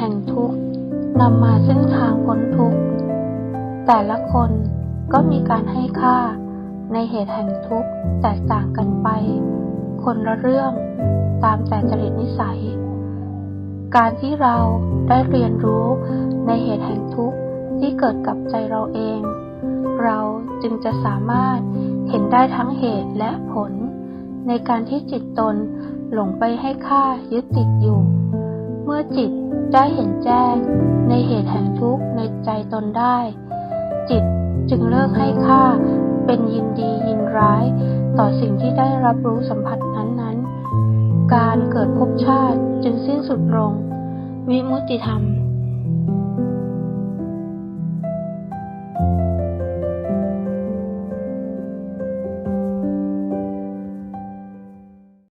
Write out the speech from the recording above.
ห่งทุกข์นำมาซึ่งทางพ้นทุกข์ แต่ละคนก็มีการให้ค่าในเหตุแห่งทุกข์แตกต่างกันไป คนละเรื่องตามแต่จริตนิสัย การที่เราได้เรียนรู้ในเหตุแห่งทุกข์ที่เกิดกับใจเราเอง เราจึงจะสามารถเห็นได้ทั้งเหตุและผล ในการที่จิตตนหลงไปให้ค่ายึดติดอยู่ เมื่อจิต ได้เห็นแจ้ง ในเหตุแห่งทุกข์ในใจตนได้ จิตจึงเลิกให้ค่า เป็นยินดียินร้าย ต่อสิ่งที่ได้รับรู้สัมผัสนั้นๆ การเกิดภพชาติจึงสิ้นสุดลง วิมุตติธรรม